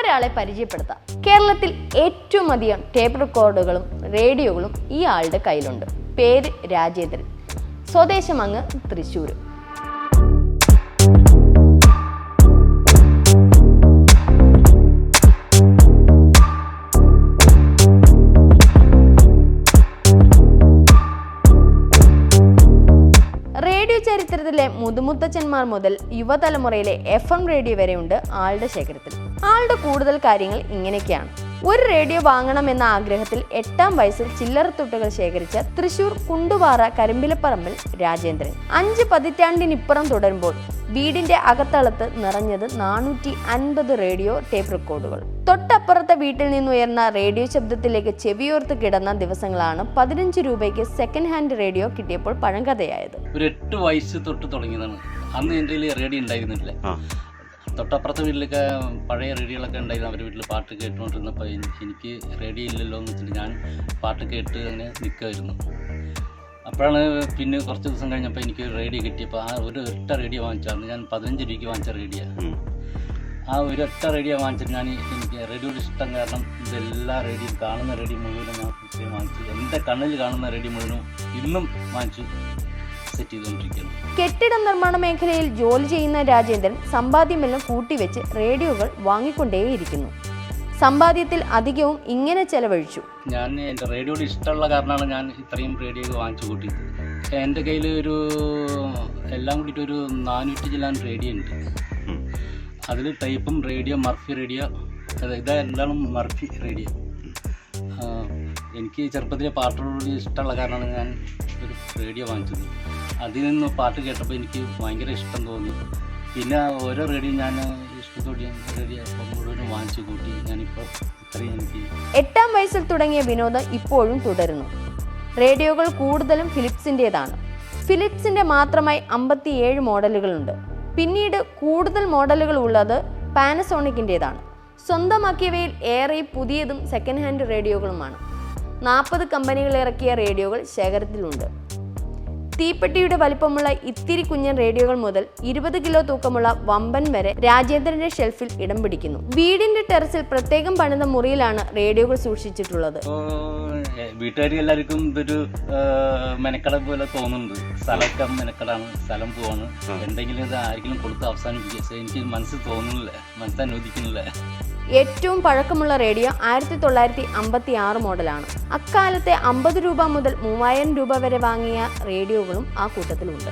ഒരാളെ പരിചയപ്പെടുത്താം. കേരളത്തിൽ ഏറ്റവും അധികം ടേപ്പ് റെക്കോർഡുകളും റേഡിയോകളും ഈ ആളുടെ കയ്യിലുണ്ട്. പേര് രാജേന്ദ്രൻ. സ്വദേശം അങ്ങ് തൃശ്ശൂർ റേഡിയോ ചരിത്രത്തിലെ മുതുമുത്തച്ഛന്മാർ മുതൽ യുവതലമുറയിലെ എഫ് എം റേഡിയോ വരെയുണ്ട് ആളുടെ ശേഖരത്തിൽ. ആളുടെ കൂടുതൽ കാര്യങ്ങൾ ഇങ്ങനെയൊക്കെയാണ്. ഒരു റേഡിയോ വാങ്ങണമെന്ന ആഗ്രഹത്തിൽ എട്ടാം വയസ്സിൽ ചില്ലറ ചില്ലറത്തുട്ടുകൾ ശേഖരിച്ച തൃശൂർ കുണ്ടുപാറ കരിമ്പിലപ്പറമ്പിൽ രാജേന്ദ്രൻ. അഞ്ച് പതിറ്റാണ്ടിനിപ്പുറം തുടരുമ്പോൾ വീടിന്റെ അകത്തളത്ത് നിറഞ്ഞത് നാനൂറ്റി അൻപത് റേഡിയോ ടേപ്പ് റെക്കോർഡുകൾ. തൊട്ടപ്പുറത്തെ വീട്ടിൽ നിന്ന് ഉയർന്ന റേഡിയോ ശബ്ദത്തിലേക്ക് ചെവിയോർത്ത് കിടന്ന ദിവസങ്ങളാണ് പതിനഞ്ച് രൂപയ്ക്ക് സെക്കൻഡ് ഹാൻഡ് റേഡിയോ കിട്ടിയപ്പോൾ പഴങ്കഥയായത്. ഒരു എട്ട് വയസ്സ് തൊട്ട് തുടങ്ങിയതാണ്. അന്ന് എന്റെ റേഡിയോ ഉണ്ടായിരുന്നില്ല. തൊട്ടപ്പുറത്തെ വീട്ടിലൊക്കെ പഴയ റേഡിയോകളൊക്കെ ഉണ്ടായിരുന്നു. അവരുടെ വീട്ടിൽ പാട്ട് കേട്ടുകൊണ്ടിരുന്നപ്പോൾ എനിക്ക് എനിക്ക് റേഡിയോ ഇല്ലല്ലോ എന്ന് വെച്ചിട്ട് ഞാൻ പാട്ട് കേട്ട് അങ്ങനെ നിൽക്കുമായിരുന്നു അപ്പോഴാണ് പിന്നെ കുറച്ച് ദിവസം കഴിഞ്ഞപ്പോൾ എനിക്ക് ഒരു റേഡിയോ കിട്ടിയപ്പോൾ ആ ഒരു ഒറ്റ റേഡിയോ വാങ്ങിച്ചായിരുന്നു ഞാൻ പതിനഞ്ച് രൂപയ്ക്ക് വാങ്ങിച്ച റേഡിയോ. ആ ഒരു ഒറ്റ റേഡിയോ വാങ്ങിച്ചിട്ട് ഞാൻ എനിക്ക് റേഡിയോയുടെ ഇഷ്ടം കാരണം ഇതെല്ലാ റേഡിയോ കാണുന്ന റേഡിയോ മുഴുവനും ഞാൻ വാങ്ങിച്ചു. എന്റെ കണ്ണിൽ കാണുന്ന റേഡിയോ മുഴുവനും ഇന്നും വാങ്ങിച്ചു. സെറ്റ് ചെയ്തുകൊണ്ടിരിക്കുകയാണ് കെട്ടിട നിർമ്മാണ മേഖലയിൽ ജോലി ചെയ്യുന്ന രാജേന്ദ്രൻ സമ്പാദ്യമെല്ലാം കൂട്ടിവെച്ച് റേഡിയോകൾ വാങ്ങിക്കൊണ്ടേയിരിക്കുന്നു. സമ്പാദ്യത്തിൽ അധികവും ഇങ്ങനെ ചെലവഴിച്ചു. ഞാൻ എന്റെ റേഡിയോയുടെ ഇഷ്ടമുള്ള കാരണമാണ് ഞാൻ ഇത്രയും റേഡിയോ വാങ്ങിച്ചു കൂട്ടിയത് എന്റെ കയ്യിൽ ഒരു എല്ലാം കൂടിയിട്ട് ഒരു നാനൂറ്റി ചില്ലാൻ റേഡിയോ ഉണ്ട്. അതിൽ ടൈപ്പും റേഡിയോ മർഫി റേഡിയോ അതായത് ഇതെല്ലാം മർഫി റേഡിയോ. ആ, എനിക്ക് ചെറുപ്പത്തിലെ പാട്ടുകളോട് ഇഷ്ടമുള്ള കാരണമാണ് ഞാൻ ഒരു റേഡിയോ വാങ്ങിച്ചത്. അതിൽ നിന്ന് പാട്ട് കേട്ടപ്പോൾ എനിക്ക് ഭയങ്കര ഇഷ്ടം തോന്നി. പിന്നെ ഓരോ റേഡിയോ ഞാൻ ഇഷ്ടത്തോടെ റേഡിയോ മുഴുവനും വാങ്ങിച്ചു കൂട്ടി ഞാനിപ്പോൾ ഇത്രയും എനിക്ക് എട്ടാം വയസ്സിൽ തുടങ്ങിയ വിനോദം ഇപ്പോഴും തുടരുന്നു. റേഡിയോകൾ കൂടുതലും ഫിലിപ്സിന്റേതാണ്. ഫിലിപ്സിന്റെ മാത്രമായി അമ്പത്തിയേഴ് മോഡലുകളുണ്ട്. പിന്നീട് കൂടുതൽ മോഡലുകൾ ഉള്ളത് പാനസോണിക്കിന്റേതാണ്. സ്വന്തമാക്കിയവയിൽ ഏറെ പുതിയതും സെക്കൻഡ് ഹാൻഡ് റേഡിയോകളുമാണ്. നാൽപ്പത് കമ്പനികൾ ഇറക്കിയ റേഡിയോകൾ ശേഖരത്തിലുണ്ട്. തീപ്പെട്ടിയുടെ വലിപ്പമുള്ള ഇത്തിരി കുഞ്ഞൻ റേഡിയോകൾ മുതൽ ഇരുപത് കിലോ തൂക്കമുള്ള വമ്പൻ വരെ രാജേന്ദ്രന്റെ ഷെൽഫിൽ ഇടം പിടിക്കുന്നു. വീടിന്റെ ടെറസിൽ പ്രത്യേകം പണിത മുറിയിലാണ് റേഡിയോകൾ സൂക്ഷിച്ചിട്ടുള്ളത്. വീട്ടുകാർ എല്ലാവർക്കും ഇതൊരു മെനക്കട പോലെ തോന്നുന്നുണ്ട്. സ്ഥലമൊക്കെ മെനക്കടാണ് സ്ഥലം പോവാണ്. എന്തെങ്കിലും ഇത് ആരെങ്കിലും കൊടുത്ത് അവസാനിപ്പിക്കുക. എനിക്ക് മനസ്സ് തോന്നുന്നില്ല. മനസ്സ് അനുവദിക്കുന്നില്ല. ഏറ്റവും പഴക്കമുള്ള റേഡിയോ ആയിരത്തി തൊള്ളായിരത്തി അമ്പത്തി ആറ് മോഡലാണ്. അക്കാലത്തെ അമ്പത് രൂപ മുതൽ മൂവായിരം രൂപ വരെ വാങ്ങിയ റേഡിയോകളും ആ കൂട്ടത്തിലുണ്ട്.